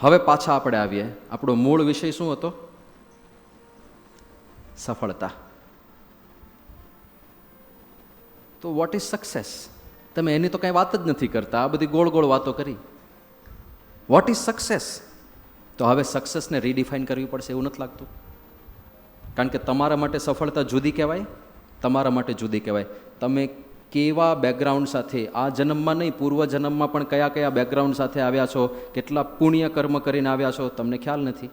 હવે પાછા આપણે આવીએ. આપણો મૂળ વિષય શું હતો? સફળતા. તો વોટ ઇઝ સક્સેસ તમે એની તો કાંઈ વાત જ નથી કરતા. આ બધી ગોળ ગોળ વાતો કરી. વોટ ઇઝ સક્સેસ તો હવે સક્સેસને રીડિફાઇન કરવી પડશે એવું નથી લાગતું. કારણ કે તમારા માટે સફળતા જુદી કહેવાય, તમારા માટે જુદી કહેવાય. તમે કેવા બેકગ્રાઉન્ડ સાથે, આ જન્મમાં નહીં, પૂર્વ જન્મમાં પણ કયા કયા બેકગ્રાઉન્ડ સાથે આવ્યા છો, કેટલા પુણ્ય કર્મ કરીને આવ્યા છો, તમને ખ્યાલ નથી?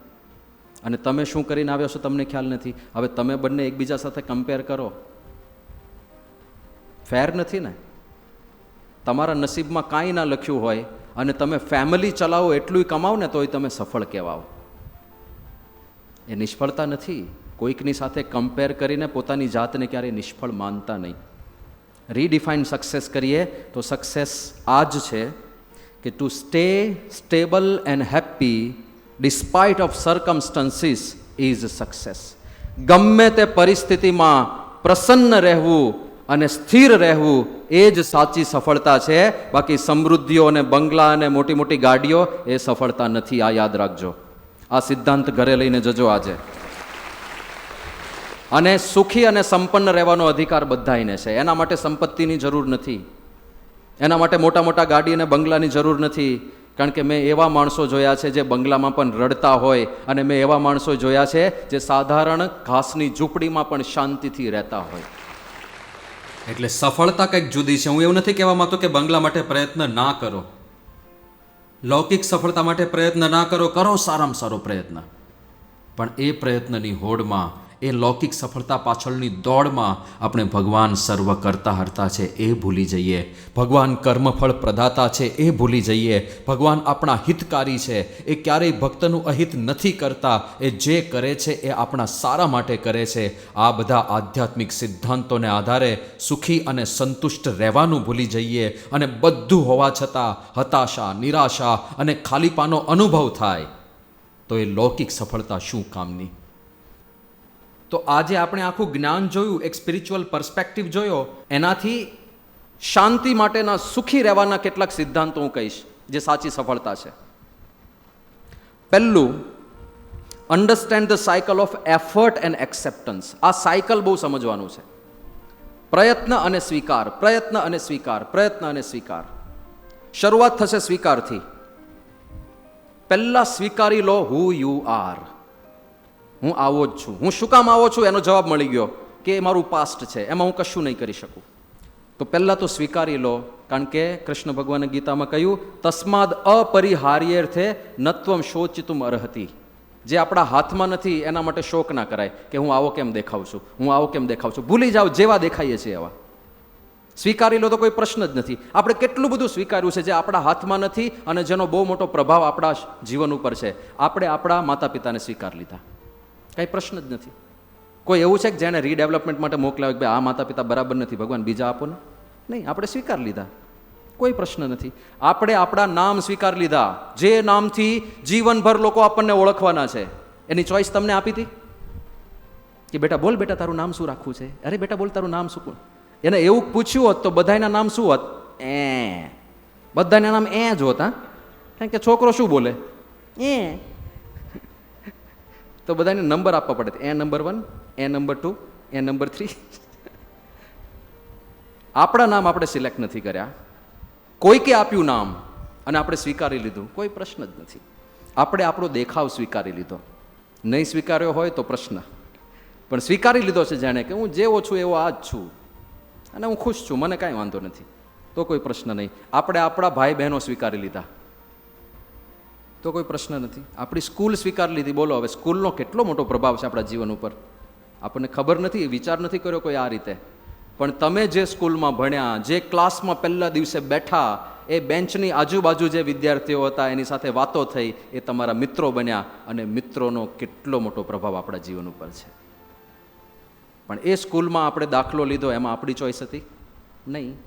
અને તમે શું કરીને આવ્યા છો, તમને ખ્યાલ નથી? હવે તમે બંને એકબીજા સાથે કમ્પેર કરો. ફેર નથી ને? તમારા નસીબમાં કાંઈ ના લખ્યું હોય, અને તમે ફેમિલી ચલાવો એટલું કમાવો ને, તોય તમે સફળ કહેવાઓ. એ નિષ્ફળતા નથી. કોઈકની સાથે કમ્પેર કરીને પોતાની જાતને ક્યારેય નિષ્ફળ માનતા નહીં. રીડિફાઇન સક્સેસ કરીએ, તો સક્સેસ આ જ છે કે to stay stable and happy despite of circumstances is success ગમે તે પરિસ્થિતિમાં પ્રસન્ન રહેવું અને સ્થિર રહેવું, એ જ સાચી સફળતા છે. બાકી સમૃદ્ધિઓ અને બંગલા અને મોટી મોટી ગાડીઓ એ સફળતા નથી. આ યાદ રાખજો. આ સિદ્ધાંત ઘરે લઈને જજો આજે. અને સુખી અને સંપન્ન રહેવાનો અધિકાર બધાને છે. એના માટે સંપત્તિની જરૂર નથી. એના માટે મોટા મોટા ગાડી અને બંગલાની જરૂર નથી. કારણ કે મેં એવા માણસો જોયા છે જે બંગલામાં પણ રડતા હોય અને મેં એવા માણસો જોયા છે જે સાધારણ ઘાસની ઝૂંપડીમાં પણ શાંતિથી રહેતા હોય. એટલે સફળતા કંઈક જુદી છે. હું એવું નથી કહેવા માંગતો કે બંગલા માટે પ્રયત્ન ના કરો. લૌકિક સફળતા માટે પ્રયત્ન ના કરો. કરો સારામાં સારો પ્રયત્ન. પણ એ પ્રયત્નની હોડમાં એ લૌકિક સફળતા પાછળની દોડમાં આપણે ભગવાન સર્વ કરતા હરતા છે, એ ભૂલી જઈએ. ભગવાન કર્મફળ પ્રદાતા છે, એ ભૂલી જઈએ. ભગવાન આપણા હિતકારી છે, એ ક્યારેય ભક્તનું અહિત નથી કરતા. એ જે કરે છે, એ આપણા સારા માટે કરે છે. આ બધા આધ્યાત્મિક સિદ્ધાંતોને આધારે સુખી અને સંતુષ્ટ રહેવાનું ભૂલી જઈએ અને બધું હોવા છતાં હતાશા, નિરાશા અને ખાલીપાનો અનુભવ થાય. તો એ લૌકિક સફળતા શું કામની? તો આજે આપણે આખું જ્ઞાન જોયું, એક સ્પિરિચ્યુઅલ પર્સપેક્ટિવ જોયો, એનાથી શાંતિ માટેના, સુખી રહેવાના કેટલાક સિદ્ધાંતો હું કહીશ, જે સાચી સફળતા છે. પહેલું understand the cycle of effort and acceptance આ સાયકલ બહુ સમજવાનું છે. પ્રયત્ન અને સ્વીકાર, પ્રયત્ન અને સ્વીકાર, પ્રયત્ન અને સ્વીકાર. શરૂઆત થશે સ્વીકારથી. પહેલાં સ્વીકારી લો હુ યુ આર હું આવો જ છું. હું શું કામ આવો છું? એનો જવાબ મળી ગયો કે એ મારું પાસ્ટ છે. એમાં હું કશું નહીં કરી શકું. તો પહેલાં તો સ્વીકારી લો. કારણ કે કૃષ્ણ ભગવાને ગીતામાં કહ્યું, તસ્માદ અપરિહાર્યર્થે નત્વમ શોચિતુમ અર્હતી. જે આપણા હાથમાં નથી, એના માટે શોક ના કરાય કે હું આવો કેમ દેખાઉં છું? હું આવો કેમ દેખાઉં છું? ભૂલી જાઓ, જેવા દેખાઈએ છીએ એવા. સ્વીકારી લો તો કોઈ પ્રશ્ન જ નથી. આપણે કેટલું બધું સ્વીકાર્યું છે જે આપણા હાથમાં નથી અને જેનો બહુ મોટો પ્રભાવ આપણા જીવન ઉપર છે. આપણે આપણા માતા પિતાને સ્વીકાર લીધા. કાંઈ પ્રશ્ન જ નથી. કોઈ એવું છે કે જેણે રીડેવલપમેન્ટ માટે મોકલાવ્યું કે ભાઈ આ માતા પિતા બરાબર નથી, ભગવાન બીજા આપો ને? નહીં, આપણે સ્વીકાર લીધા. કોઈ પ્રશ્ન નથી. આપણે આપણા નામ સ્વીકાર લીધા. જે નામથી જીવનભર લોકો આપણને ઓળખવાના છે. એની ચોઈસ તમને આપી હતી? કે બેટા બોલ બેટા, તારું નામ શું રાખવું છે? અરે બેટા બોલ, તારું નામ શું એને એવું પૂછ્યું હોત તો બધાના નામ શું હોત? એ. બધાના નામ એ જ હોત, હા? કારણ કે છોકરો શું બોલે? એ. તો બધાને નંબર આપવા પડે એ નંબર વન એ નંબર ટુ એ નંબર થ્રી આપણા નામ આપણે સિલેક્ટ નથી કર્યા. કોઈકે આપ્યું નામ અને આપણે સ્વીકારી લીધું. કોઈ પ્રશ્ન જ નથી. આપણે આપણો દેખાવ સ્વીકારી લીધો. નહીં સ્વીકાર્યો હોય તો પ્રશ્ન. પણ સ્વીકારી લીધો છે જાણે કે હું જેવો છું એવો આ જ છું. અને હું ખુશ છું. મને કાંઈ વાંધો નથી. તો કોઈ પ્રશ્ન નહીં. આપણે આપણા ભાઈ બહેનો સ્વીકારી લીધા. તો કોઈ પ્રશ્ન નથી. આપણી સ્કૂલ સ્વીકાર લીધી. બોલો, હવે સ્કૂલનો કેટલો મોટો પ્રભાવ છે આપણા જીવન ઉપર? આપણને ખબર નથી વિચાર નથી કર્યો કોઈ આ રીતે. પણ તમે જે સ્કૂલમાં ભણ્યા, જે ક્લાસમાં પહેલા દિવસે બેઠા, એ બેન્ચની આજુબાજુ જે વિદ્યાર્થીઓ હતા, એની સાથે વાતો થઈ, એ તમારા મિત્રો બન્યા અને મિત્રોનો કેટલો મોટો પ્રભાવ આપણા જીવન ઉપર છે. પણ એ સ્કૂલમાં આપણે દાખલો લીધો, એમાં આપણી ચોઈસ હતી? નહીં.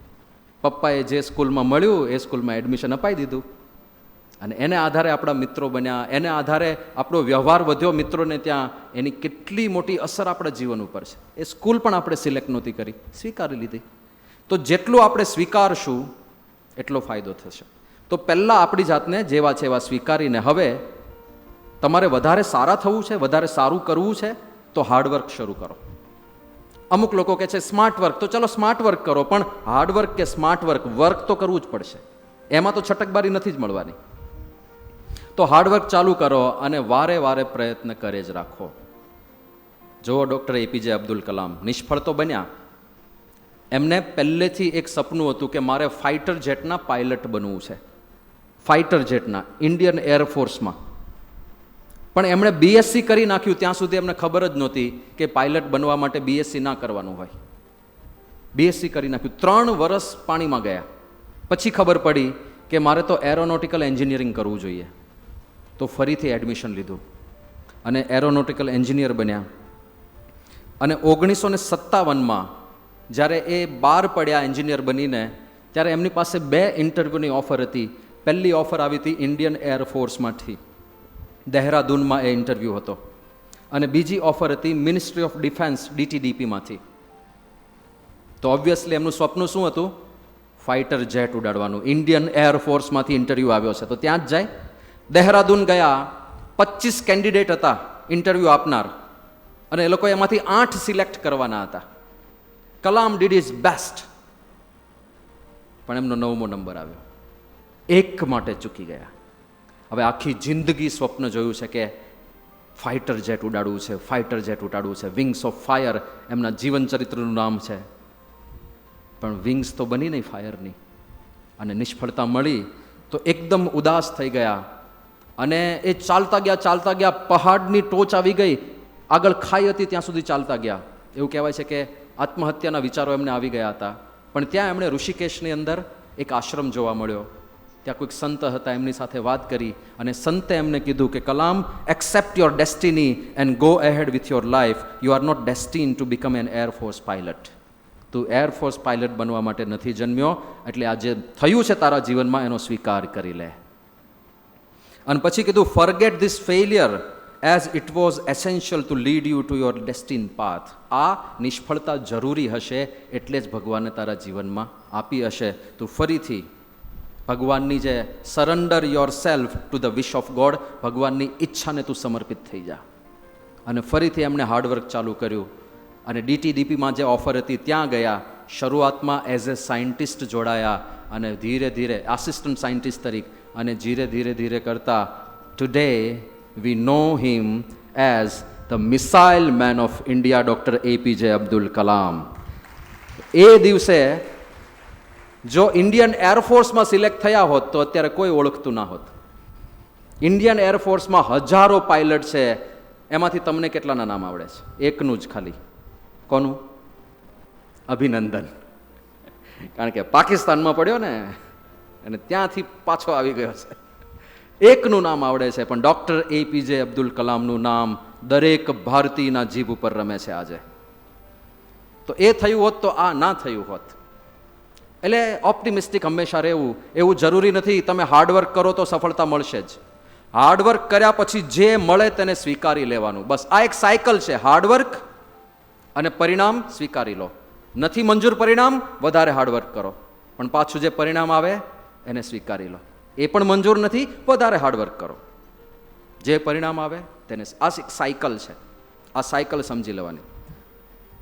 પપ્પાએ જે સ્કૂલમાં મળ્યું, એ સ્કૂલમાં એડમિશન અપાઈ દીધું. અને એને આધારે આપણા મિત્રો બન્યા, એને આધારે આપણો વ્યવહાર વધ્યો મિત્રોને ત્યાં, એની કેટલી મોટી અસર આપણા જીવન ઉપર છે. એ સ્કૂલ પણ આપણે સિલેક્ટ નહોતી કરી, સ્વીકારી લીધી. તો જેટલું આપણે સ્વીકારશું, એટલો ફાયદો થશે. તો પહેલાં આપણી જાતને જેવા છે એવા સ્વીકારીને હવે તમારે વધારે સારા થવું છે, વધારે સારું કરવું છે, તો હાર્ડવર્ક શરૂ કરો. અમુક લોકો કહે છે સ્માર્ટ વર્ક તો ચલો સ્માર્ટ વર્ક કરો, પણ હાર્ડવર્ક કે સ્માર્ટ વર્ક વર્ક તો કરવું જ પડશે. એમાં તો છટકબારી નથી જ મળવાની. તો હાર્ડવર્ક ચાલુ કરો અને વારે વારે પ્રયત્ન કરે જ રાખો. જુઓ ડૉક્ટર એપીજે અબ્દુલ કલામ, નિષ્ફળ તો બન્યા. એમને પહેલેથી એક સપનું હતું કે મારે ફાઇટર જેટના પાયલટ બનવું છે. ફાઇટર જેટના, ઇન્ડિયન એરફોર્સમાં પણ એમણે બીએસસી કરી નાખ્યું, ત્યાં સુધી એમને ખબર જ નહોતી કે પાયલટ બનવા માટે બીએસસી ના કરવાનું હોય. બીએસસી કરી નાખ્યું. ત્રણ વર્ષ પાણીમાં ગયા. પછી ખબર પડી કે મારે તો એરોનોટિકલ એન્જિનિયરિંગ કરવું જોઈએ. તો ફરીથી એડમિશન લીધું. અને એરોનોટિકલ એન્જિનિયર બન્યા. અને ઓગણીસો ને સત્તાવનમાં જ્યારે એ બહાર પડ્યા એન્જિનિયર બનીને, ત્યારે એમની પાસે બે ઇન્ટરવ્યૂની ઓફર હતી. પહેલી ઓફર આવી હતી ઇન્ડિયન એરફોર્સમાંથી દહેરાદૂનમાં એ ઇન્ટરવ્યૂ હતો. અને બીજી ઓફર હતી મિનિસ્ટ્રી ઓફ ડિફેન્સ ડીટીડીપીમાંથી તો ઓબ્વિયસલી એમનું સ્વપ્ન શું હતું? ફાઇટર જેટ ઉડાડવાનું. ઇન્ડિયન એરફોર્સમાંથી ઇન્ટરવ્યૂ આવ્યો છે. તો ત્યાં જ જાય દહેરાદૂન ગયા પચીસ કેન્ડિડેટ હતા ઇન્ટરવ્યૂ આપનાર. અને એ લોકો એમાંથી આઠ સિલેક્ટ કરવાના હતા. Kalam did his best. પણ એમનો નવમો નંબર આવ્યો. એક માટે ચૂકી ગયા. હવે આખી જિંદગી સ્વપ્ન જોયું છે કે ફાઇટર જેટ ઉડાડવું છે, ફાઇટર જેટ ઉડાડવું છે, વિંગ્સ ઓફ ફાયર, એમના જીવન ચરિત્રનું નામ છે. પણ વિંગ્સ તો બની નહીં ફાયરની. અને નિષ્ફળતા મળી તો એકદમ ઉદાસ થઈ ગયા. અને એ ચાલતા ગયા ચાલતા ગયા, પહાડની ટોચ આવી ગઈ. આગળ ખાઈ હતી, ત્યાં સુધી ચાલતા ગયા. એવું કહેવાય છે કે આત્મહત્યાના વિચારો એમને આવી ગયા હતા. પણ ત્યાં એમણે ઋષિકેશની અંદર એક આશ્રમ જોવા મળ્યો. ત્યાં કોઈક સંત હતા, એમની સાથે વાત કરી અને સંતે એમને કીધું કે, Kalam accept your destiny and go ahead with your life you are not destined to become an air force pilot તું એરફોર્સ પાયલટ બનવા માટે નથી જન્મ્યો, એટલે આ જે થયું છે તારા જીવનમાં, એનો સ્વીકાર કરી લે. અને પછી કીધું forget this failure as it was essential to lead you to your destined path આ નિષ્ફળતા જરૂરી હશે એટલે જ ભગવાને તારા જીવનમાં આપી હશે. તું ફરીથી ભગવાનની જે surrender yourself to the wish of God ભગવાનની ઈચ્છાને તું સમર્પિત થઈ જા. અને ફરીથી એમણે હાર્ડવર્ક ચાલુ કર્યું. અને ડીટીડીપીમાં જે ઓફર હતી, ત્યાં ગયા. શરૂઆતમાં એઝ એ સાયન્ટિસ્ટ જોડાયા અને ધીરે ધીરે આસિસ્ટન્ટ સાયન્ટિસ્ટ તરીકે અને ધીરે ધીરે ધીરે કરતા today we know him as the missile man of India doctor APJ Abdul Kalam એ દિવસે જો ઇન્ડિયન એરફોર્સમાં સિલેક્ટ થયા હોત, તો અત્યારે કોઈ ઓળખતું ના હોત. ઇન્ડિયન એરફોર્સમાં હજારો પાયલટ છે, એમાંથી તમને કેટલાના નામ આવડે છે? એકનું જ ખાલી. કોનું? અભિનંદન. કારણ કે પાકિસ્તાનમાં પડ્યો ને અને ત્યાંથી પાછો આવી ગયો છે. એકનું નામ આવડે છે, પણ ડૉક્ટર એપીજે અબ્દુલ કલામનું નામ દરેક ભારતીયના જીભ ઉપર રમે છે આજે. તો એ થયું હોત તો આ ના થયું હોત. એટલે ઓપ્ટિમિસ્ટિક હંમેશા રહેવું, એવું જરૂરી નથી. તમે હાર્ડવર્ક કરો તો સફળતા મળશે જ. હાર્ડવર્ક કર્યા પછી જે મળે તેને સ્વીકારી લેવાનું. બસ આ એક સાયકલ છે, હાર્ડવર્ક અને પરિણામ સ્વીકારી લો. નથી મંજૂર પરિણામ, વધારે હાર્ડવર્ક કરો. પણ પાછું જે પરિણામ આવે એને સ્વીકારી લો. એ પણ મંજૂર નથી, વધારે હાર્ડવર્ક કરો. જે પરિણામ આવે તેને આ સાયકલ છે. આ સાયકલ સમજી લેવાની.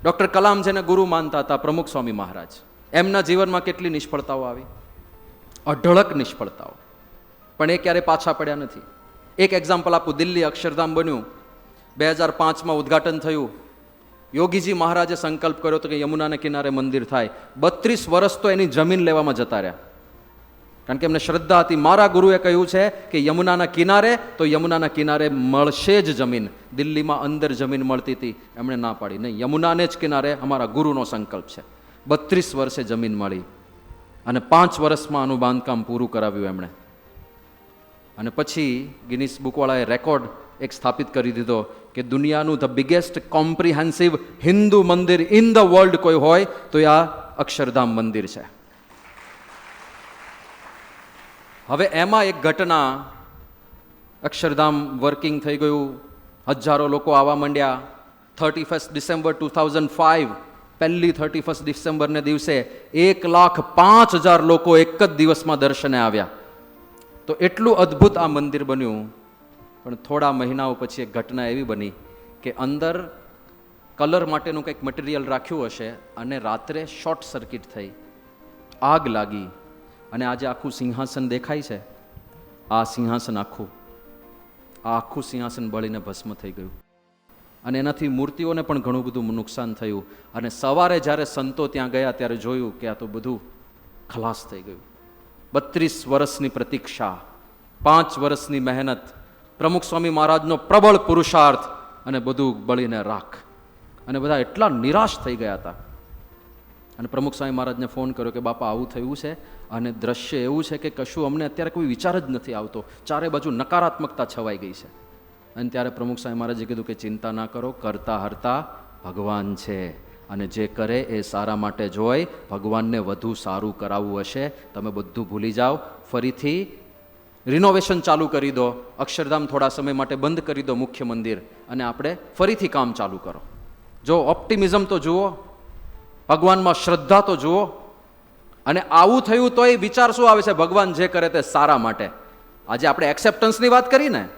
ડૉક્ટર કલામ જેને ગુરુ માનતા હતા, પ્રમુખ સ્વામી મહારાજ, એમના જીવનમાં કેટલી નિષ્ફળતાઓ આવી? અઢળક નિષ્ફળતાઓ. પણ એ ક્યારે પાછા પડ્યા નથી. એક એક્ઝામ્પલ આપું, દિલ્હી અક્ષરધામ બન્યું. બે હજાર પાંચમાં ઉદ્ઘાટન થયું. યોગીજી મહારાજે સંકલ્પ કર્યો હતો કે યમુનાને કિનારે મંદિર થાય. બત્રીસ વર્ષ તો એની જમીન લેવામાં જતા રહ્યા. કારણ કે એમને શ્રદ્ધા હતી મારા ગુરુએ કહ્યું છે કે યમુનાના કિનારે તો યમુનાના કિનારે મળશે જ જમીન. દિલ્હીમાં અંદર જમીન મળતી હતી, એમણે ના પાડી. નહીં, યમુનાને જ કિનારે અમારા ગુરુનો સંકલ્પ છે. બત્રીસ વર્ષે જમીન મળી અને પાંચ વર્ષમાં આનું બાંધકામ પૂરું કરાવ્યું એમણે. અને પછી ગિનિસ બુકવાળાએ રેકોર્ડ એક સ્થાપિત કરી દીધો કે દુનિયાનું ધ બિગેસ્ટ કોમ્પ્રિહેન્સિવ હિન્દુ મંદિર ઇન ધ વર્લ્ડ કોઈ હોય તો એ આ અક્ષરધામ મંદિર છે. હવે એમાં એક ઘટના અક્ષરધામ વર્કિંગ થઈ ગયું. હજારો લોકો આવવા માંડ્યા. Thirty first December two thousand five પહેલી થર્ટી ફર્સ્ટ ડિસેમ્બરને દિવસે એક લાખ પાંચ હજાર લોકો એક જ દિવસમાં દર્શને આવ્યા. તો એટલું અદ્ભુત આ મંદિર બન્યું. પણ થોડા મહિનાઓ પછી એક ઘટના એવી બની કે અંદર કલર માટેનું કંઈક મટીરિયલ રાખ્યું હશે અને રાત્રે શોર્ટ સર્કિટ થઈ. આગ લાગી. અને આજે આખું સિંહાસન દેખાય છે. આ સિંહાસન આખું. આ આખું સિંહાસન બળીને ભસ્મ થઈ ગયું. અને એનાથી મૂર્તિઓને પણ ઘણું બધું નુકસાન થયું. અને સવારે જ્યારે સંતો ત્યાં ગયા ત્યારે જોયું કે આ તો બધું ખલાસ થઈ ગયું. બત્રીસ વર્ષની પ્રતીક્ષા, પાંચ વર્ષની મહેનત, પ્રમુખ સ્વામી મહારાજનો પ્રબળ પુરુષાર્થ અને બધું બળીને રાખ. અને બધા એટલા નિરાશ થઈ ગયા હતા. અને પ્રમુખ સ્વામી મહારાજને ફોન કર્યો કે, બાપા, આવું થયું છે અને દ્રશ્ય એવું છે કે કશું અમને અત્યારે કોઈ વિચાર જ નથી આવતો. ચારે બાજુ નકારાત્મકતા છવાઈ ગઈ છે. અને ત્યારે પ્રમુખ સ્વામી મહારાજે કીધું કે, ચિંતા ના કરો, કરતા હરતા ભગવાન છે અને જે કરે એ સારા માટે જોઈ ભગવાનને વધુ સારું કરાવવું હશે. તમે બધું ભૂલી જાઓ. ફરીથી રિનોવેશન ચાલુ કરી દો. અક્ષરધામ થોડા સમય માટે બંધ કરી દો મુખ્ય મંદિર. અને આપણે ફરીથી કામ ચાલુ કરો. જો ઓપ્ટિમિઝમ તો જુઓ ભગવાનમાં શ્રદ્ધા તો જુઓ. અને આવું થયું તો એ વિચાર શું આવે છે? ભગવાન જે કરે તે સારા માટે. આજે આપણે એક્સેપ્ટન્સની વાત કરી ને?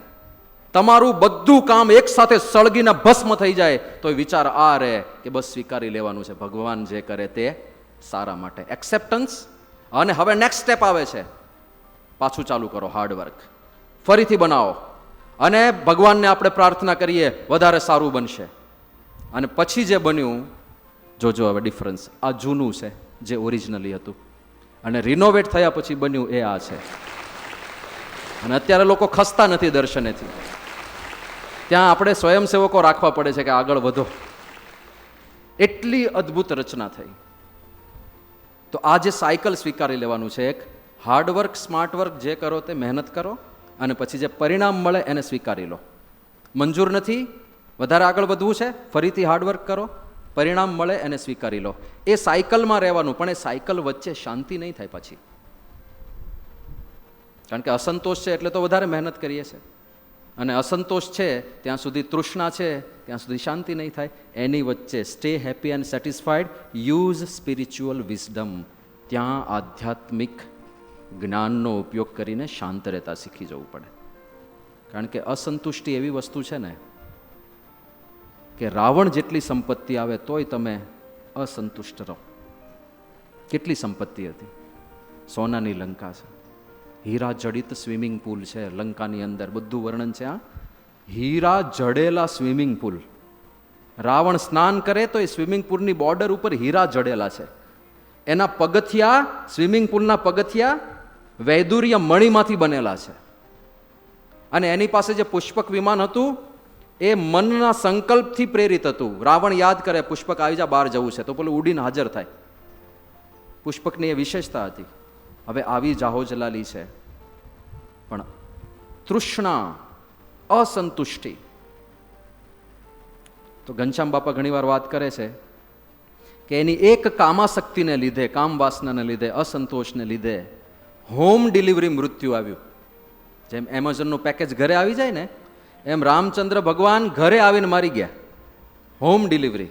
તમારું બધું કામ એક સાથે સળગીને ભસ્મ થઈ જાય, તો એ વિચાર આ રહે કે બસ સ્વીકારી લેવાનું છે. ભગવાન જે કરે તે સારા માટે. એક્સેપ્ટન્સ અને હવે નેક્સ્ટ સ્ટેપ આવે છે. પાછું ચાલુ કરો હાર્ડવર્ક ફરીથી બનાવો. અને ભગવાનને આપણે પ્રાર્થના કરીએ, વધારે સારું બનશે. અને પછી જે બન્યું જોજો હવે ડિફરન્સ આ જૂનું છે, જે ઓરિજિનલી હતું. અને રિનોવેટ થયા પછી બન્યું એ આ છે. અને અત્યારે લોકો ખસતા નથી દર્શનેથી. ત્યાં આપણે સ્વયંસેવકો રાખવા પડે છે કે આગળ વધો. એટલી અદ્ભુત રચના થઈ. તો આ જે સાયકલ સ્વીકારી લેવાનું છે એક હાર્ડવર્ક સ્માર્ટ વર્ક જે કરો તે મહેનત કરો, અને પછી જે પરિણામ મળે એને સ્વીકારી લો. મંજૂર નથી, વધારે આગળ વધવું છે, ફરીથી હાર્ડવર્ક કરો પરિણામ મળે એને સ્વીકારી લો. એ સાયકલમાં રહેવાનું, પણ એ સાયકલ વચ્ચે શાંતિ નહીં થાય પછી. કારણ કે અસંતોષ છે એટલે તો વધારે મહેનત કરીએ છીએ. અને અસંતોષ છે, ત્યાં સુધી તૃષ્ણા છે, ત્યાં સુધી શાંતિ નહીં થાય. એની વચ્ચે stay happy and satisfied use spiritual wisdom ત્યાં આધ્યાત્મિક જ્ઞાનનો ઉપયોગ કરીને શાંત રહેતા શીખી જવું પડે. કારણ કે અસંતુષ્ટિ એવી વસ્તુ છે ને કે રાવણ જેટલી સંપત્તિ આવે તોય તમે અસંતુષ્ટ રહો. કેટલી સંપત્તિ હતી? સોનાની લંકા છે. હીરા જડિત સ્વિમિંગ પુલ છે લંકાની અંદર. બધું વર્ણન છે આ હીરા જડેલા સ્વિમિંગ પુલ. રાવણ સ્નાન કરે તો એ સ્વિમિંગ પુલની બોર્ડર ઉપર હીરા જડેલા છે. એના પગથિયા, સ્વિમિંગ પુલના પગથિયા વૈદુર્ય મણીમાંથી બનેલા છે. અને એની પાસે જે પુષ્પક વિમાન હતું એ મનના સંકલ્પથી પ્રેરિત હતું. રાવણ યાદ કરે, પુષ્પક આવી જા, બહાર જવું છે. તો પેલું ઉડીને હાજર થાય. પુષ્પકની એ વિશેષતા હતી. હવે આવી જાહો જલાલી છે. પણ તૃષ્ણા, અસંતુષ્ટિ. તો ઘનશ્યામ બાપા ઘણીવાર વાત કરે છે કે એની એક કામાશક્તિને લીધે કામવાસનાને લીધે, અસંતોષને લીધે હોમ ડિલિવરી મૃત્યુ આવ્યું. જેમ એમેઝોનનું પેકેજ ઘરે આવી જાય ને એમ રામચંદ્ર ભગવાન ઘરે આવીને મારી ગયા. Home delivery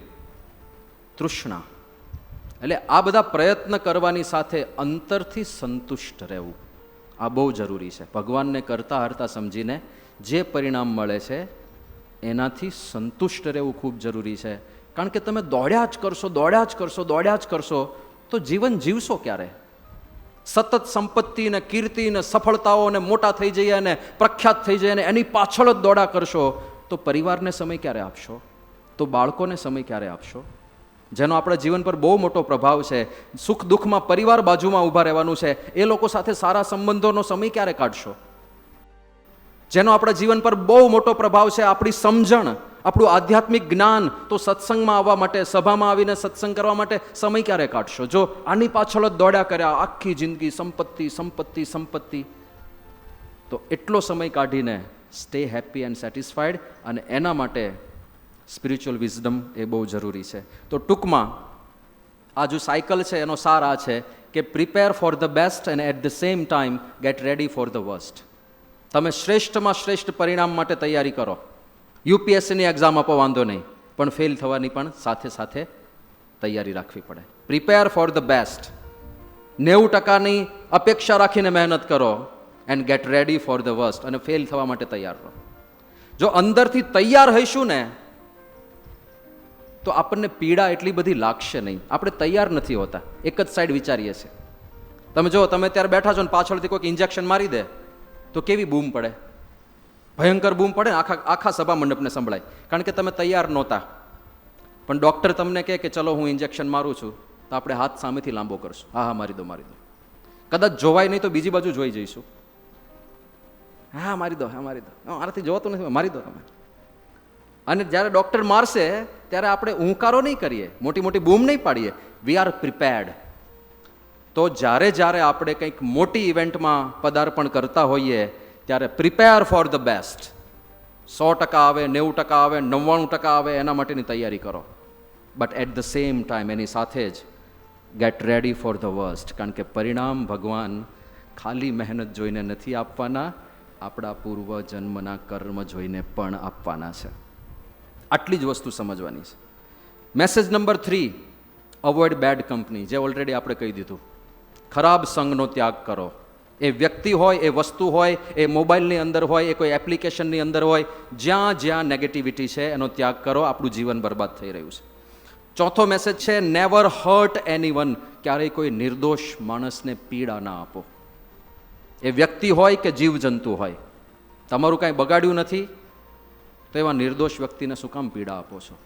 Trishna. એટલે આ બધા પ્રયત્ન કરવાની સાથે અંતરથી સંતુષ્ટ રહેવું. આ બહુ જરૂરી છે. ભગવાનને કરતા હરતા સમજીને જે પરિણામ મળે છે, એનાથી સંતુષ્ટ રહેવું ખૂબ જરૂરી છે. કારણ કે તમે દોડ્યા જ કરશો, દોડ્યા જ કરશો, દોડ્યા જ કરશો, તો જીવન જીવશો ક્યારે? સતત સંપત્તિ ને કીર્તિ ને સફળતાઓ ને મોટા થઈ જઈએ અને પ્રખ્યાત થઈ જઈએ અને એની પાછળ જ દોડા કરશો, તો પરિવારને સમય ક્યારે આપશો? તો બાળકોને સમય ક્યારે આપશો? જેનો આપણા જીવન પર બહુ મોટો પ્રભાવ છે. સુખ દુઃખમાં પરિવાર બાજુમાં ઊભા રહેવાનું છે. એ લોકો સાથે સારા સંબંધોનો સમય ક્યારે કાઢશો? જેનો આપણા જીવન પર બહુ મોટો પ્રભાવ છે આપણી સમજણ. આપણું આધ્યાત્મિક જ્ઞાન તો સત્સંગમાં આવવા માટે, સભામાં આવીને સત્સંગ કરવા માટે સમય ક્યારે કાઢશો? જો આની પાછળ જ દોડ્યા કર્યા, આખી જિંદગી સંપત્તિ સંપત્તિ સંપત્તિ, તો એટલો સમય કાઢીને સ્ટે હેપી એન્ડ સેટિસ્ફાઈડ અને એના માટે સ્પિરિચ્યુઅલ વિઝડમ એ બહુ જરૂરી છે. તો ટૂંકમાં, આ જો સાયકલ છે, એનો સાર આ છે કે prepare for the best and at the same time get ready for the worst તમે શ્રેષ્ઠમાં શ્રેષ્ઠ પરિણામ માટે તૈયારી કરો. યુપીએસસીની એક્ઝામ આપો, વાંધો નહીં. પણ ફેલ થવાની પણ સાથે સાથે તૈયારી રાખવી પડે. પ્રિપેર ફોર ધ બેસ્ટ નેવું ટકાની અપેક્ષા રાખીને મહેનત કરો and get ready for the worst અને ફેલ થવા માટે તૈયાર રહો. જો અંદરથી તૈયાર હઈશું ને, તો આપણને પીડા એટલી બધી લાગશે નહીં. આપણે તૈયાર નથી હોતા. એક જ સાઈડ વિચારીએ છીએ. તમે જો તમે ત્યારે બેઠા છો ને, પાછળથી કોઈક ઇન્જેક્શન મારી દે, તો કેવી બૂમ પડે? ભયંકર બૂમ પડે, આખા આખા સભા મંડપને સંભળાય. કારણ કે તમે તૈયાર નહોતા. પણ ડૉક્ટર તમને કહે કે, ચલો, હું ઇન્જેક્શન મારું છું, તો આપણે હાથ સામેથી લાંબો કરશું. હા હા, મારી દો મારી દો. કદાચ જોવાય નહીં તો બીજી બાજુ જોઈ જઈશું. હા, મારી દો, હા, મારી દો. મારાથી જોવાતું નથી, મારી દો તમે. અને જ્યારે ડૉક્ટર મારશે, ત્યારે આપણે ઊંકારો નહીં કરીએ, મોટી મોટી બૂમ નહીં પાડીએ. વી આર પ્રિપેર્ડ તો જ્યારે જ્યારે આપણે કંઈક મોટી ઇવેન્ટમાં પદાર્પણ કરતા હોઈએ ત્યારે પ્રિપેર ફોર ધ બેસ્ટ સો ટકા આવે, નેવું ટકા આવે, નવ્વાણું ટકા આવે, એના માટેની તૈયારી કરો. But at the same time એની સાથે જ get ready for the worst કારણ કે પરિણામ ભગવાન ખાલી મહેનત જોઈને નથી આપવાના, આપણા પૂર્વ જન્મના કર્મ જોઈને પણ આપવાના છે. આટલી જ વસ્તુ સમજવાની છે. Message number three avoid bad company જે ઓલરેડી આપણે કહી દીધું. ખરાબ સંઘનો ત્યાગ કરો. એ વ્યક્તિ હોય, એ વસ્તુ હોય, એ મોબાઈલની અંદર હોય, એ કોઈ એપ્લિકેશનની અંદર હોય, જ્યાં જ્યાં નેગેટિવિટી છે, એનો ત્યાગ કરો, આપણું જીવન બરબાદ થઈ રહ્યું છે. ચોથો મેસેજ છે નેવર હર્ટ એની વન ક્યારેય કોઈ નિર્દોષ માણસને પીડા ના આપો. એ વ્યક્તિ હોય કે જીવજંતુ હોય. તમારું કાંઈ બગાડ્યું નથી, તો એવા નિર્દોષ વ્યક્તિને શું કામ પીડા આપો છો?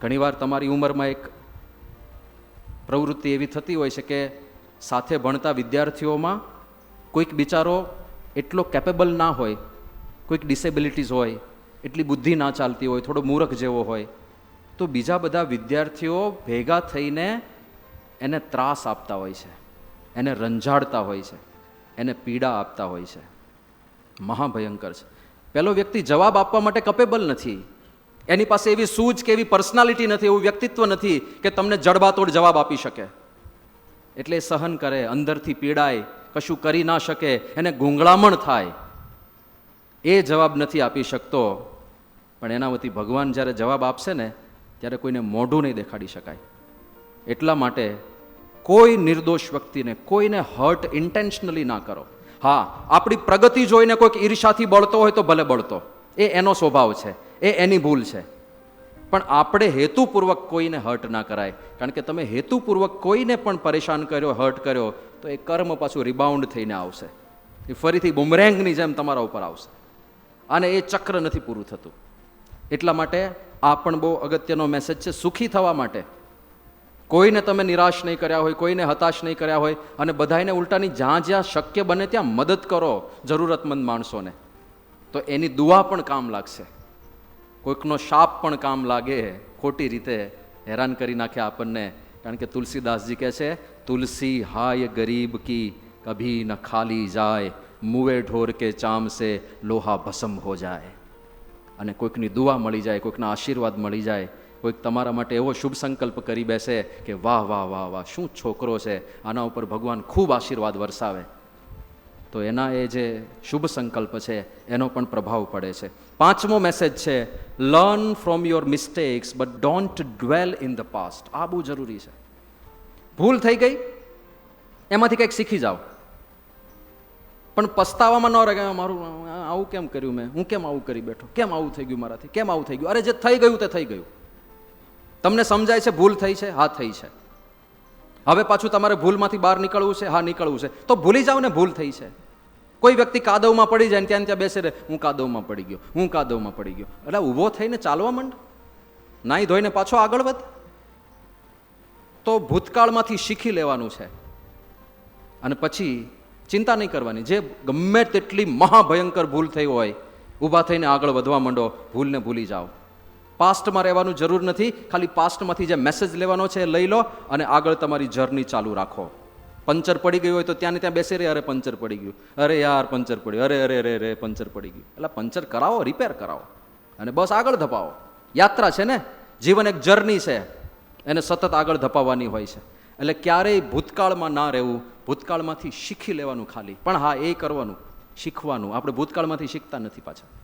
ઘણીવાર તમારી ઉંમરમાં એક પ્રવૃત્તિ એવી થતી હોય છે કે સાથે ભણતા વિદ્યાર્થીઓમાં કોઈક બિચારો એટલો કેપેબલ ના હોય, કોઈક ડિસેબિલિટીઝ હોય, એટલી બુદ્ધિ ના ચાલતી હોય, થોડો મૂરખ જેવો હોય, તો બીજા બધા વિદ્યાર્થીઓ ભેગા થઈને એને ત્રાસ આપતા હોય છે, એને રંજાડતા હોય છે, એને પીડા આપતા હોય છે. મહાભયંકર છે. પેલો વ્યક્તિ જવાબ આપવા માટે કપેબલ નથી. એની પાસે એવી સૂઝ કે એવી પર્સનાલિટી નથી, એવું વ્યક્તિત્વ નથી કે તમને જડબાતોડ જવાબ આપી શકે. એટલે સહન કરે, અંદરથી પીડાય, કશું કરી ના શકે, એને ગૂંગળામણ થાય. એ જવાબ નથી આપી શકતો. પણ એના વતી ભગવાન જ્યારે જવાબ આપશે ને, ત્યારે કોઈને મોઢું નહીં દેખાડી શકાય. એટલા માટે કોઈ નિર્દોષ વ્યક્તિને, કોઈને હર્ટ ઇન્ટેન્શનલી ના કરો. હા, આપણી પ્રગતિ જોઈને કોઈક ઈર્ષાથી બળતો હોય તો ભલે બળતો. એ એનો સ્વભાવ છે. એ એની ભૂલ છે. પણ આપણે હેતુપૂર્વક કોઈને હર્ટ ના કરાય. કારણ કે તમે હેતુપૂર્વક કોઈને પણ પરેશાન કર્યો હર્ટ કર્યો, તો એ કર્મ પાછું રિબાઉન્ડ થઈને આવશે. એ ફરીથી બુમરેંગની જેમ તમારા ઉપર આવશે. અને એ ચક્ર નથી પૂરું થતું. એટલા માટે આ પણ બહુ અગત્યનો મેસેજ છે, સુખી થવા માટે. કોઈને તમે નિરાશ નહીં કર્યા હોય, કોઈને હતાશ નહીં કર્યા હોય, અને બધાને ઉલટાની જ્યાં જ્યાં શક્ય બને ત્યાં મદદ કરો જરૂરતમંદ માણસોને. તો એની દુઆ પણ કામ લાગશે. કોઈકનો શાપ પણ કામ લાગે, ખોટી રીતે હેરાન કરી નાખે આપણને. કારણ કે તુલસીદાસજી કહે છે, તુલસી હાય ગરીબ કી કભી ન ખાલી જાય, મુવે ઢોર કે ચામ સે લોહા ભસમ હો જાય. અને કોઈકની દુઆ મળી જાય, કોઈકના આશીર્વાદ મળી જાય. કોઈક તમારા માટે એવો શુભ સંકલ્પ કરી બેસે કે, વાહ વાહ વાહ વાહ, શું છોકરો છે, આના ઉપર ભગવાન ખૂબ આશીર્વાદ વરસાવે. તો એના એ જે શુભ સંકલ્પ છે, એનો પણ પ્રભાવ પડે છે. પાંચમો મેસેજ છે learn from your mistakes but don't dwell in the past આ બહુ જરૂરી છે. ભૂલ થઈ ગઈ, એમાંથી કંઈક શીખી જાઓ. પણ પસ્તાવામાં ન રહે મારું આવું કેમ કર્યું મેં? હું કેમ આવું કરી બેઠો? કેમ આવું થઈ ગયું મારાથી? કેમ આવું થઈ ગયું? અરે, જે થઈ ગયું તે થઈ ગયું. તમને સમજાય છે, ભૂલ થઈ છે? હા, થઈ છે. હવે પાછું તમારે ભૂલમાંથી બહાર નીકળવું છે? હા, નીકળવું છે. તો ભૂલી જાઓ ને ભૂલ થઈ છે. કોઈ વ્યક્તિ કાદવમાં પડી જાય ને ત્યાં ત્યાં બેસે રહે હું કાદવમાં પડી ગયો, હું કાદવમાં પડી ગયો. એટલે ઊભો થઈને ચાલવા માંડ. નાહી ધોઈને પાછો આગળ વધ. તો ભૂતકાળમાંથી શીખી લેવાનું છે. અને પછી ચિંતા નહીં કરવાની. જે ગમે તેટલી મહાભયંકર ભૂલ થઈ હોય, ઊભા થઈને આગળ વધવા માંડો, ભૂલને ભૂલી જાઓ. પાસ્ટમાં રહેવાનું જરૂર નથી. ખાલી પાસ્ટમાંથી જે મેસેજ લેવાનો છે એ લઈ લો અને આગળ તમારી જર્ની ચાલુ રાખો. પંચર પડી ગયું હોય તો ત્યાં ને ત્યાં બેસી રે, અરે પંચર પડી ગયું. અરે યાર, પંચર પડ્યું અરે અરે અરે અરે, પંચર પડી ગયું. એટલે પંચર કરાવો રિપેર કરાવો. અને બસ આગળ ધપાવો. યાત્રા છે ને? જીવન એક જર્ની છે. એને સતત આગળ ધપાવવાની હોય છે. એટલે ક્યારેય ભૂતકાળમાં ના રહેવું, ભૂતકાળમાંથી શીખી લેવાનું ખાલી. પણ હા, એ કરવાનું, શીખવાનું. આપણે ભૂતકાળમાંથી શીખતા નથી પાછા.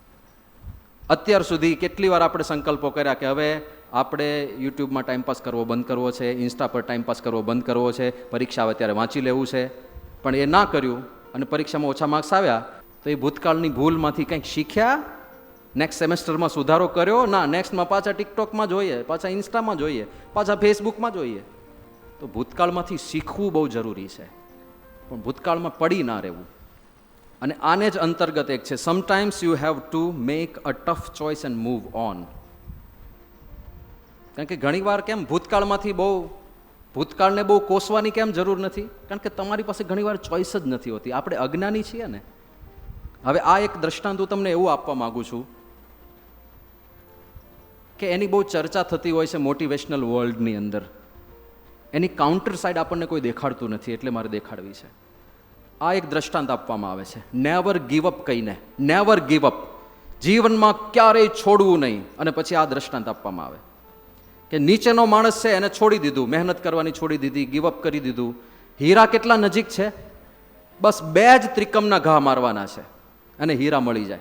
અત્યાર સુધી કેટલી વાર આપણે સંકલ્પો કર્યા કે હવે આપણે યુટ્યુબમાં ટાઈમપાસ કરવો બંધ કરવો છે ઇન્સ્ટા પર ટાઈમપાસ કરવો બંધ કરવો છે, પરીક્ષા આવે ત્યારે વાંચી લેવું છે. પણ એ ના કર્યું અને પરીક્ષામાં ઓછા માર્ક્સ આવ્યા, તો એ ભૂતકાળની ભૂલમાંથી કંઈક શીખ્યા? નેક્સ્ટ સેમેસ્ટરમાં સુધારો કર્યો? ના નેક્સ્ટમાં પાછા ટિકટોકમાં જોઈએ, પાછા ઇન્સ્ટામાં જોઈએ, પાછા ફેસબુકમાં જોઈએ. તો ભૂતકાળમાંથી શીખવું બહુ જરૂરી છે. પણ ભૂતકાળમાં પડી ના રહેવું. અને આને જ અંતર્ગત એક છે. Sometimes you have to make a tough choice and move on કારણ કે ઘણીવાર કેમ ભૂતકાળમાંથી બહુ, ભૂતકાળને બહુ કોસવાની કેમ જરૂર નથી? કારણ કે તમારી પાસે ઘણીવાર ચોઇસ જ નથી હોતી. આપણે અજ્ઞાની છીએ ને. હવે આ એક દ્રષ્ટાંત હું તમને એવું આપવા માગું છું કે એની બહુ ચર્ચા થતી હોય છે મોટિવેશનલ વર્લ્ડની અંદર. એની કાઉન્ટર સાઈડ આપણને કોઈ દેખાડતું નથી, એટલે મારે દેખાડવી છે. આ એક દ્રષ્ટાંત આપવામાં આવે છે. નેવર ગીવ અપ કહીને. નેવર ગીવ અપ જીવનમાં ક્યારેય છોડવું નહીં. અને પછી આ દ્રષ્ટાંત આપવામાં આવે. કે નીચેનો માણસ છે, એને છોડી દીધું. મહેનત કરવાની છોડી દીધી ગીવ અપ કરી દીધું. હીરા કેટલા નજીક છે? બસ બે જ ત્રિકમના ઘા મારવાના છે. અને હીરા મળી જાય.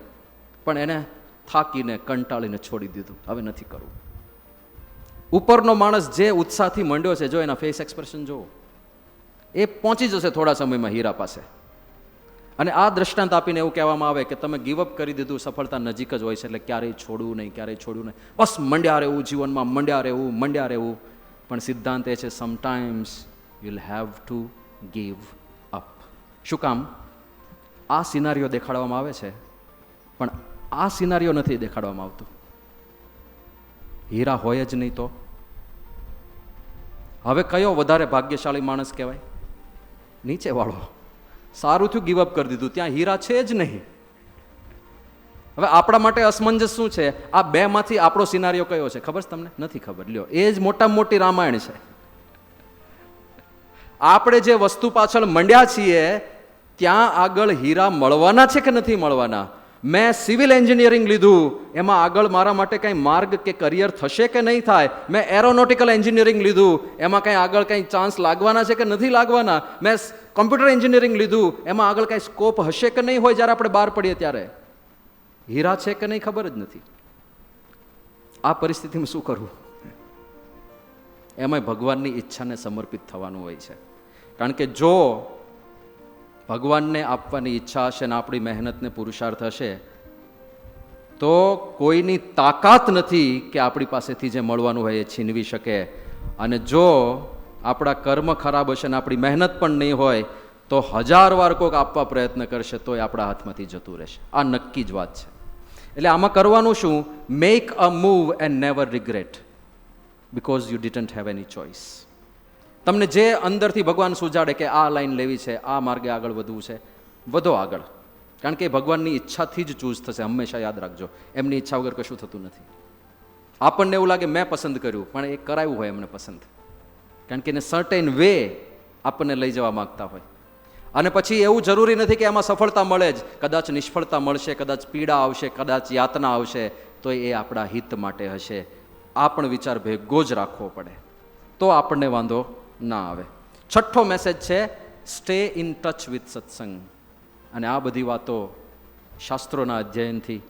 પણ એને થાકીને, કંટાળીને છોડી દીધું. હવે નથી કરવું. ઉપરનો માણસ જે ઉત્સાહથી મંડ્યો છે, જો એના ફેસ એક્સપ્રેશન જુઓ એ પહોંચી જશે થોડા સમયમાં હીરા પાસે. અને આ દ્રષ્ટાંત આપીને એવું કહેવામાં આવે કે તમે ગીવઅપ કરી દીધું, સફળતા નજીક જ હોય છે, એટલે ક્યારેય છોડવું નહીં, ક્યારેય છોડવું નહીં. બસ મંડ્યા રહેવું, જીવનમાં મંડ્યા રહેવું મંડ્યા રહેવું. પણ સિદ્ધાંત એ છે sometimes you'll have to give up શું કામ? આ સિનારીઓ દેખાડવામાં આવે છે, પણ આ સિનારીઓ નથી દેખાડવામાં આવતું. હીરા હોય જ નહીં તો. હવે કયો વધારે ભાગ્યશાળી માણસ કહેવાય? નીચેવાળો સારું થયું ગીવઅપ કરી દીધું. ત્યાં હીરા છે જ નહીં. હવે આપણા માટે અસમંજસ શું છે? આ બેમાંથી આપણો સિનારીઓ કયો છે? ખબર તમને? નથી ખબર. લ્યો, એ જ મોટામાં મોટી રામાયણ છે. આપણે જે વસ્તુ પાછળ મંડ્યા છીએ, ત્યાં આગળ હીરા મળવાના છે કે નથી મળવાના? મેં સિવિલ એન્જિનિયરિંગ લીધું. એમાં આગળ મારા માટે કંઈ માર્ગ કે કરિયર થશે કે નહીં થાય? મેં એરોનોટિકલ એન્જિનિયરિંગ લીધું. એમાં કંઈ આગળ કંઈ ચાન્સ લાગવાના છે કે નથી લાગવાના? મેં કમ્પ્યુટર એન્જિનિયરિંગ લીધું. એમાં આગળ કંઈ સ્કોપ હશે કે નહીં હોય જ્યારે આપણે બહાર પડીએ ત્યારે? હીરા છે કે નહીં ખબર જ નથી. આ પરિસ્થિતિમાં શું કરવું? એમાંય ભગવાનની ઈચ્છાને સમર્પિત થવાનું હોય છે. કારણ કે જો ભગવાનને આપવાની ઈચ્છા હશે ને આપણી મહેનતને પુરુષાર્થ હશે, તો કોઈની તાકાત નથી કે આપણી પાસેથી જે મળવાનું હોય એ છીનવી શકે. અને જો આપણા કર્મ ખરાબ હશે ને આપણી મહેનત પણ નહીં હોય, તો હજાર વાર કોઈક આપવા પ્રયત્ન કરશે, તોય આપણા હાથમાંથી જતું રહેશે. આ નક્કી જ વાત છે. એટલે આમાં કરવાનું શું? Make a move and never regret because you didn't have any choice તમને જે અંદરથી ભગવાન સુજાડે કે આ લાઈન લેવી છે, આ માર્ગે આગળ વધવું છે, વધો આગળ. કારણ કે ભગવાનની ઈચ્છાથી જ ચૂઝ થશે, હંમેશા યાદ રાખજો. એમની ઈચ્છા વગર કશું થતું નથી. આપણને એવું લાગે, મેં પસંદ કર્યું, પણ એ કરાયું હોય એમને પસંદ. કારણ કે એને સર્ટેન વે આપણને લઈ જવા માગતા હોય. અને પછી એવું જરૂરી નથી કે એમાં સફળતા મળે જ. કદાચ નિષ્ફળતા મળશે, કદાચ પીડા આવશે, કદાચ યાતના આવશે, તો એ આપણા હિત માટે હશે. આ પણ વિચાર ભેગો જ રાખવો પડે. તો આપણને વાંધો ના આવે. છઠ્ઠો મેસેજ છે સ્ટે ઇન ટચ વિથ સત્સંગ અને આ બધી વાતો શાસ્ત્રોના અધ્યયનથી,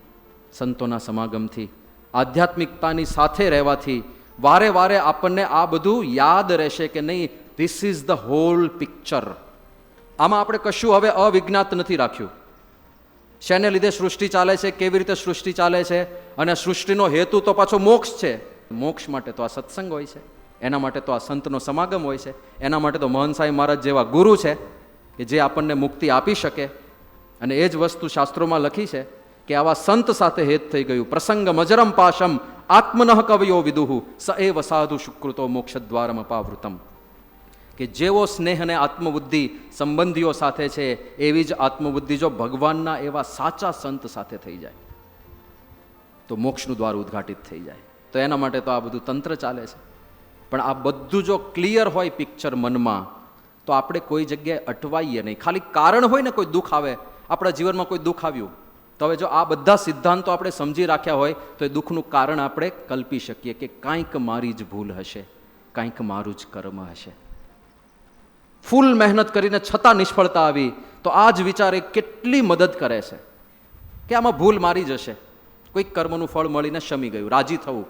સંતોના સમાગમથી, આધ્યાત્મિકતાની સાથે રહેવાથી વારે વારે આપણને આ બધું યાદ રહેશે કે નહીં this is the whole picture આમાં આપણે કશું હવે અવિજ્ઞાત નથી રાખ્યું. શેને લીધે સૃષ્ટિ ચાલે છે, કેવી રીતે સૃષ્ટિ ચાલે છે, અને સૃષ્ટિનો હેતુ તો પાછો મોક્ષ છે. મોક્ષ માટે તો આ સત્સંગ હોય છે. એના માટે તો આ સંતનો સમાગમ હોય છે. એના માટે તો મહન સાંઈ મહારાજ જેવા ગુરુ છે કે જે આપણને મુક્તિ આપી શકે. અને એ જ વસ્તુ શાસ્ત્રોમાં લખી છે કે આવા સંત સાથે હેત થઈ ગયું. પ્રસંગ મજરમ પાશમ, આત્મનઃ કવિઓ વિદુહુ, સ એવ સાધુ મોક્ષ દ્વારમ અપાવૃતમ. કે જેવો સ્નેહ અને આત્મબુદ્ધિ સંબંધીઓ સાથે છે, એવી જ આત્મબુદ્ધિ જો ભગવાનના એવા સાચા સંત સાથે થઈ જાય, તો મોક્ષનું દ્વાર ઉદ્ઘાટિત થઈ જાય. તો એના માટે તો આ બધું તંત્ર ચાલે છે. પણ આ બધું જો ક્લિયર હોય પિક્ચર મનમાં, તો આપણે કોઈ જગ્યાએ અટવાઈએ નહીં. ખાલી કારણ હોય ને કોઈ દુઃખ આવે, આપણા જીવનમાં કોઈ દુઃખ આવ્યું, તો હવે જો આ બધા સિદ્ધાંતો આપણે સમજી રાખ્યા હોય, તો એ દુઃખનું કારણ આપણે કલ્પી શકીએ કે કાંઈક મારી જ ભૂલ હશે, કાંઈક મારું જ કર્મ હશે. ફૂલ મહેનત કરીને છતાં નિષ્ફળતા આવી, તો આ જ વિચાર એ કેટલી મદદ કરે છે. કે આમાં ભૂલ મારી જશે કોઈક કર્મનું ફળ મળીને શમી ગયું, રાજી થવું.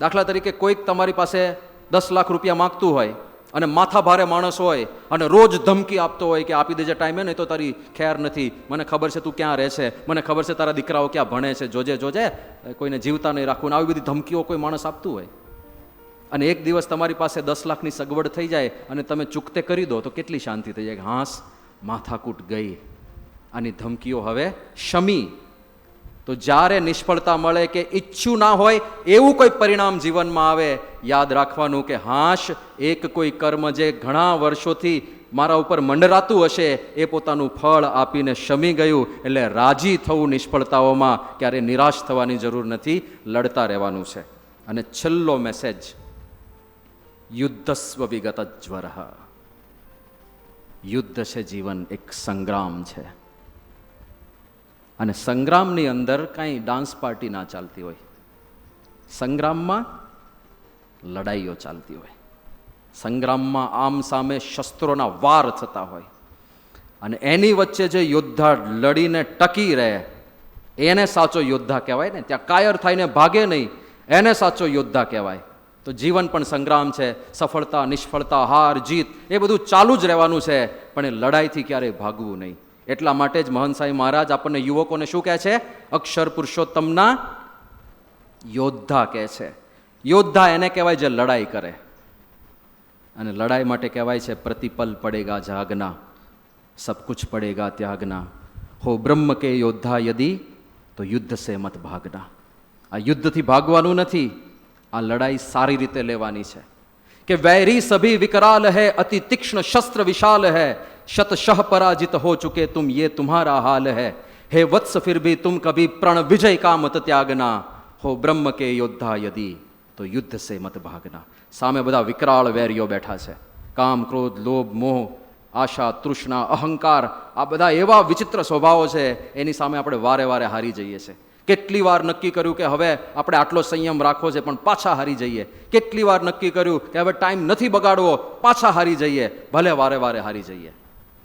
દાખલા તરીકે કોઈક તમારી પાસે દસ લાખ રૂપિયા માગતું હોય અને માથા ભારે માણસ હોય અને રોજ ધમકી આપતો હોય કે આપી દેજે ટાઈમે, નહીં તો તારી ખેર નથી. મને ખબર છે તું ક્યાં રહે છે. મને ખબર છે તારા દીકરાઓ ક્યાં ભણે છે. જોજે જોજે. કોઈને જીવતા નહીં રાખવું આવી બધી ધમકીઓ કોઈ માણસ આપતું હોય. અને એક દિવસ તમારી પાસે દસ લાખની સગવડ થઈ જાય અને તમે ચૂકતે કરી દો, તો કેટલી શાંતિ થઈ જાય હાંસ, માથાકૂટ ગઈ. આની ધમકીઓ હવે શમી. તો જ્યારે નિષ્ફળતા મળે કે ઈચ્છું ના હોય, એવું કોઈ પરિણામ જીવનમાં આવે, યાદ રાખવાનું કે હાશ, એક કોઈ કર્મ જે ઘણા વર્ષોથી મારા ઉપર મંડરાતું હશે, એ પોતાનું ફળ આપીને શમી ગયું, એટલે રાજી થવું નિષ્ફળતાઓમાં ક્યારે નિરાશ થવાની જરૂર નથી, લડતા રહેવાનું છે. અને છેલ્લો મેસેજ યુદ્ધસ્વ વિગત જ્વર યુદ્ધ છે જીવન એક સંગ્રામ છે. અને સંગ્રામની અંદર કાંઈ ડાન્સ પાર્ટી ના ચાલતી હોય. સંગ્રામમાં લડાઈઓ ચાલતી હોય. સંગ્રામમાં આમ સામે શસ્ત્રોના વાર થતા હોય. અને એની વચ્ચે જે યોદ્ધા લડીને ટકી રહે, એને સાચો યોદ્ધા કહેવાય ને? ત્યાં કાયર થઈને ભાગે નહીં, એને સાચો યોદ્ધા કહેવાય. તો જીવન પણ સંગ્રામ છે, સફળતા, નિષ્ફળતા, હાર, જીત, એ બધું ચાલુ જ રહેવાનું છે, પણ એ લડાઈથી ક્યારેય ભાગવું નહીં. એટલા માટે જ મહંત સાંઈ મહારાજ આપણને યુવકોને શું કહે છે? અક્ષર પુરુષોત્તમના યોદ્ધા કહે છે. યોદ્ધા એને કહેવાય જે લડાઈ કરે. અને લડાઈ માટે કહેવાય છે પ્રતિપલ પડેગા જાગના, સબ કુછ પડેગા ત્યાગના. હો બ્રહ્મ કે યોદ્ધા યદી, તો યુદ્ધ સે મત ભાગના. આ યુદ્ધથી ભાગવાનું નથી, આ લડાઈ સારી રીતે લેવાની છે. કે વૈરી સભી વિકરાલ હૈ, અતિ તીક્ષ્ણ શસ્ત્ર વિશાલ है शतशः पराजित हो चुके तुम ये तुम्हारा हाल है हे वत्स फिर भी तुम कभी प्रण विजय का मत त्यागना हो બ્રહ્મ કે યોદ્ધા યદી તો યુદ્ધ સે મત ભાગના સામે બધા વિકરાળ વેરીઓ બેઠા છે કામ ક્રોધ લોભ મોહ આશા તૃષ્ણા અહંકાર આ બધા એવા વિચિત્ર સ્વભાવો છે એની સામે આપણે વારે વારે હારી જઈએ છીએ કેટલી વાર નક્કી કર્યું કે હવે આપણે આટલો સંયમ રાખવો છે પણ પાછા હારી જઈએ કેટલી વાર નક્કી કર્યું કે હવે ટાઈમ નથી બગાડવો પાછા હારી જઈએ ભલે વારે વારે હારી જઈએ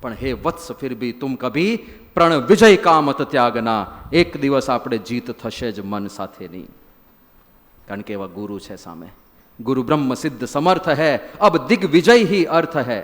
પણ હે વત્સ, ફિર બી તુમ કભી પ્રણ વિજય કામત ત્યાગના? એક દિવસ આપણે જીત થશે જ મન સાથેની. કારણ કે એવા ગુરુ છે સામે. ગુરુ બ્રહ્મ સિદ્ધ સમર્થ હૈ, અબ દિગ્વિજય હિ અર્થ હૈ.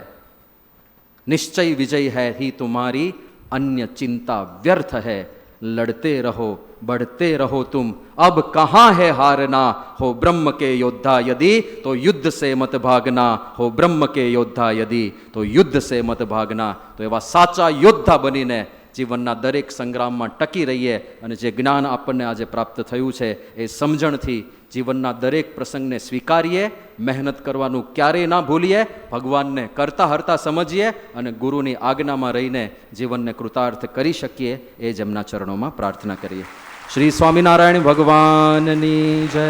નિશ્ચય વિજય હૈ, હી તુમારી અન્ય ચિંતા વ્યર્થ હૈ. લડતે રહો बढ़ते रहो तुम अब कहाँ है हारना हो ब्रह्म के योद्धा यदि तो युद्ध से मत भागना हो ब्रह्म के योद्धा यदि તો યુદ્ધ સે મત ભાગના તો એવા સાચા યોદ્ધા બનીને જીવનના દરેક સંગ્રામમાં ટકી રહીએ અને જે જ્ઞાન આપણને આજે પ્રાપ્ત થયું છે એ સમજણથી જીવનના દરેક પ્રસંગને સ્વીકારીએ, મહેનત કરવાનું ક્યારેય ના ભૂલીએ, ભગવાનને કરતા હરતા સમજીએ અને ગુરુની આજ્ઞામાં રહીને જીવનને કૃતાર્થ કરી શકીએ એ જ એમના ચરણોમાં પ્રાર્થના કરીએ. શ્રી સ્વામિનારાયણ ભગવાનની જય.